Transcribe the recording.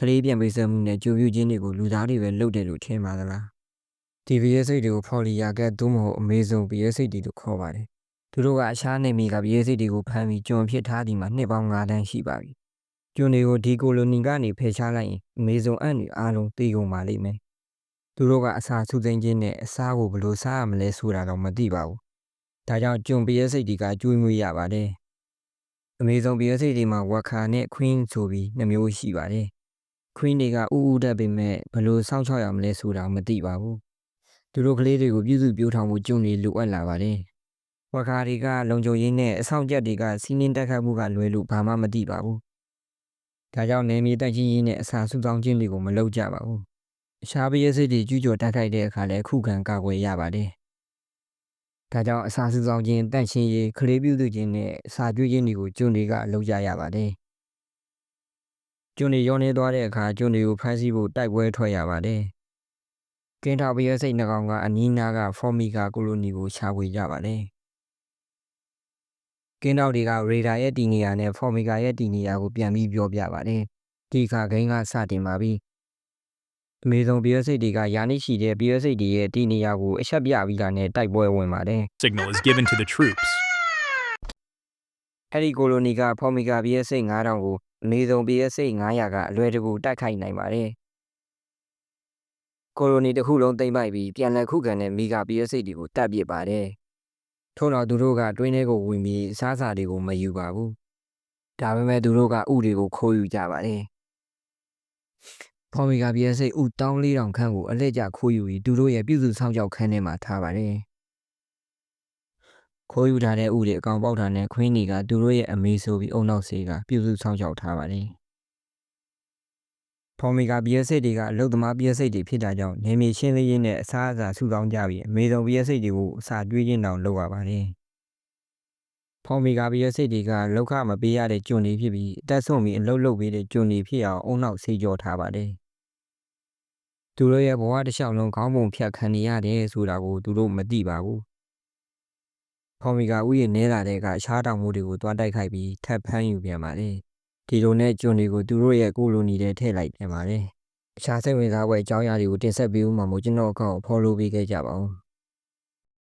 ကလေးပြန်ပေးဆက်မှုနဲ့ကြိုပြုခြင်းတွေကိုလူသားတွေပဲလုပ်တယ်လို့ထင်ပါသလားဒီဗီရဲစိတ်တွေကိုဖော်လီယာကတ်သို့မဟုတ်အမေဇုံဗီရဲစိတ်တွေလို့ခေါ်ပါတယ်သူတို့ကအရှားနေမီကဗီရဲစိတ်တွေကိုဖမ်းပြီးကျွန်ဖြစ်ထားသည်မှာနှစ်ပေါင်း9တန်းရှိပါပြီကျွန်တွေကိုဒီကိုလိုနီကနေဖယ်ရှားလိုက်ရင်အမေဇုံအန့်တွေအားလုံးတည်ကုန်ပါလိမ့်မယ်သူတို့ကအစာစုသိမ်းခြင်းနဲ့အစာကိုဘယ်လိုစားရမလဲဆိုတာတော့မသိပါဘူးဒါကြောင့်ကျွန်ဗီရဲစိတ်တွေကကျွေးမွေးရပါတယ်အမေဇုံဗီရဲစိတ်တွေမှာဝက်ခါနဲ့ခွင်းဆိုပြီးနှမျိုးရှိပါတယ် ခွင်းတွေကဥဥတတ်ပေမဲ့ဘယ်လိုစောင့်ရှောက်ရမလဲဆိုတာမသိပါဘူးသူတို့ကလေးတွေကိုပြုစုပြောင်းထောင်မှုကျုံတွေလိုအပ်လာပါတယ်ဝက်ခါတွေကလုံခြုံရေးနဲ့အဆောင်ကြက်တွေကစီးနှင်းတက်ခတ်မှုကလွယ်လို့ဘာမှမသိပါဘူးဒါကြောင့်နေမြေတက်ချင်းရင်းနဲ့အစာစုဆောင်ခြင်းတွေကိုမလုပ်ကြပါဘူးအရှားပရဲစိတ်တွေကျူးကျော်တိုက်ခိုက်တဲ့အခါလဲခုခံကာကွယ်ရပါတယ်ဒါကြောင့်အစာစုဆောင်ခြင်းတန့်ရှင်းရေးကလေးပြုစုခြင်းနဲ့အစာကျွေးခြင်းတွေကိုကျုံတွေကလုပ်ကြရပါတယ် ကျုံတွေရောနေသွားတဲ့အခါကျုံတွေကိုဖမ်းဆီးဖို့တိုက်ပွဲထွက်ရပါတယ်ကင်းထောက်ပရဲစိတ်နှကောင်ကအနီးနားကဖော်မီကာကိုလိုနီကိုရှာဖွေကြပါတယ်ကင်းထောက်တွေကရေဒါရဲ့တည်နေရာနဲ့ဖော်မီကာရဲ့တည်နေရာကိုပြန်ပြီးပြောပြပါတယ်ဒီခါဂိမ်းကစတင်ပါပြီအမေဇုံပရဲစိတ်တွေကယာနိရှိတဲ့ပရဲစိတ်တွေရဲ့တည်နေရာကိုအချက်ပြပြီးတာနဲ့တိုက်ပွဲဝင်ပါတယ် Signal is given to the troops. အဲ့ဒီကိုလိုနီကဖော်မီကာပရဲစိတ်9000ကို အမေဇုံပရဲစိတ်900ကအလွယ်တကူတိုက်ခိုက်နိုင်ပါတယ်ကိုလိုနီတစ်ခုလုံးသိမ့်ပိုက်ပြီးပြန်လည်ခုခံတဲ့မီဂါပရဲစိတ်တွေကိုတပ်ပစ်ပါတယ်ထို့နောက်သူတို့ကတွင်းထဲကိုဝင်ပြီးအစားအစာတွေကိုမယူပါဘူးဒါပေမဲ့သူတို့ကဥတွေကိုခိုးယူကြပါတယ်ဖော်မီကာပရဲစိတ်ဥတောင်း4000ခန့်ကိုအလှည့်ကျခိုးယူပြီးသူတို့ရဲ့ပြုစုဆောင်ကြောက်ခန်းထဲမှာထားပါတယ် ခိုးယူထားတဲ့ဥတွေအကောင်ပေါက်တာနဲ့ခွင်းတွေကသူတို့ရဲ့အမေဆိုပြီးအုံနောက်ဆေးကပြုစုဆောင်ကြောက်ထားပါတယ်ဖော်မီကာပရဲစိတ်တွေကအလုတ်သမားပရဲစိတ်တွေဖြစ်တာကြောင့်နေမြေရှင်းလင်းရင်းနဲ့အစားအစာစုဆောင်းကြပြီးအမေဆုံးပရဲစိတ်တွေကိုအစာတွေးခြင်းတောင်လုပ်ရပါတယ်ဖော်မီကာပရဲစိတ်တွေကလောက်ခမပေးရတဲ့ကျွန်တွေဖြစ်ပြီးအသက်ဆုံးပြီးအလုတ်လုတ်ပေးတဲ့ကျွန်တွေဖြစ်အောင်အုံနောက်ဆေးကြောထားပါတယ်သူတို့ရဲ့ဘဝတစ်လျှောက်လုံးခေါင်းပုံဖြတ်ခံနေရတယ်ဆိုတာကိုသူတို့မသိပါဘူး ဖော်မီကာဥယျာဉ်နဲလာတဲ့ကရှားတောင်မှုတွေကိုတွားတိုက်ခိုက်ပြီးထပ်ဖမ်းယူပြန်ပါတယ်ဒီလိုနဲ့ကျွန်တွေကိုသူတို့ရဲ့ကိုလိုနီထဲထည့်လိုက်ပြန်ပါတယ်အခြားစိတ်ဝင်စားဖွယ်အကြောင်းအရာတွေကိုတင်ဆက်ပေးဦးမှာမို့ကျွန်တော်အကောင့်ကို follow ပေးခဲ့ကြပါဦး